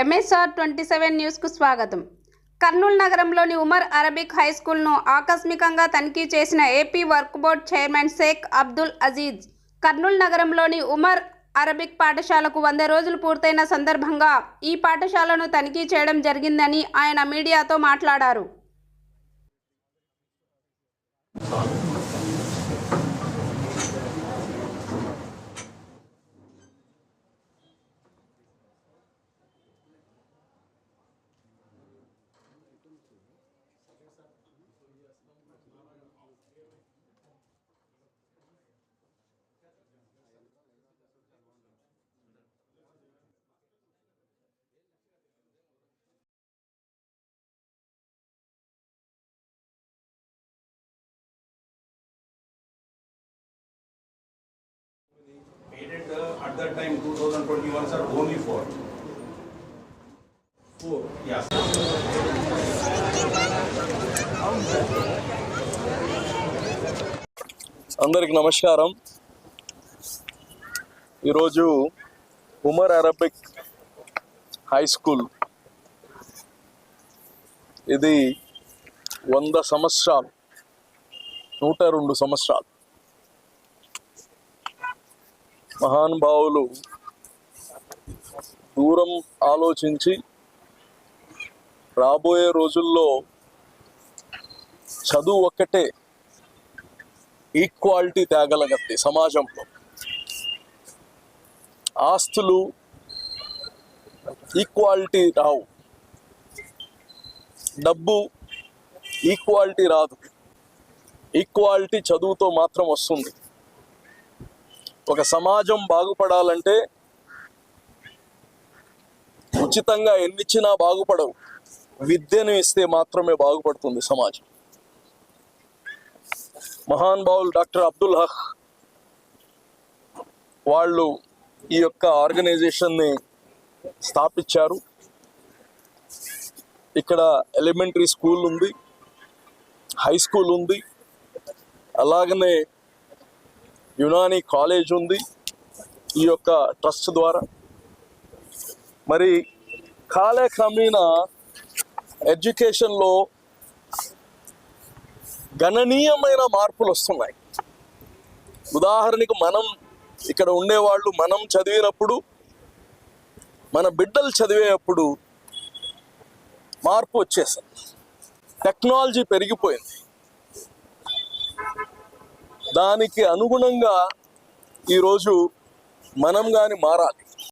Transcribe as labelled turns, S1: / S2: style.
S1: MSR twenty seven న్యూస్కు స్వాగతం. కర్నూలు నగరంలోని ఉమర్ అరబిక్ హై స్కూల్ను ఆకస్మికంగా తనిఖీ చేసిన AP work board chairman Sheikh Abdul Aziz. Kurnool నగరంలోని ఉమర్ అరబిక్ పాఠశాలకు వంద రోజులు పూర్తయిన సందర్భంగా ఈ పాఠశాలను తనిఖీ చేయడం జరిగిందని ఆయన మీడియాతో మాట్లాడారు.
S2: That time 2021 sir only four. Four. Yes.
S3: అందరికి నమస్కారం ఈరోజు ఉమర్ అరబిక్ హై స్కూల్ ఇది వంద సంవత్సరాలు నూట రెండు సంవత్సరాలు మహానుభావులు దూరం ఆలోచించి రాబోయే రోజుల్లో చదువు ఒక్కటే ఈక్వాలిటీ తేగలగద్ది సమాజంలో. ఆస్తులు ఈక్వాలిటీ రావు. డబ్బు ఈక్వాలిటీ రాదు. ఈక్వాలిటీ చదువుతో మాత్రం వస్తుంది. ఒక సమాజం బాగుపడాలంటే ఉచితంగా ఎన్నిచ్చినా బాగుపడవు. విద్యను ఇస్తే మాత్రమే బాగుపడుతుంది సమాజం. మహాన్ బావుల్ డాక్టర్ అబ్దుల్ హక్ వాళ్ళు ఈ యొక్క ఆర్గనైజేషన్ని స్థాపించారు. ఇక్కడ ఎలిమెంటరీ స్కూల్ ఉంది హై స్కూల్ ఉంది. అలాగనే యునాని కాలేజ్ ఉంది ఈ యొక్క ట్రస్ట్ ద్వారా. మరి కాలక్రమేణా ఎడ్యుకేషన్లో గణనీయమైన మార్పులు వస్తున్నాయి. ఉదాహరణకు మనం ఇక్కడ ఉండేవాళ్ళు మనం చదివినప్పుడు మన బిడ్డలు చదివేటప్పుడు మార్పు వచ్చేసింది. టెక్నాలజీ పెరిగిపోయింది. దానికి అనుగుణంగా ఈరోజు మనం కానీ మారాలి.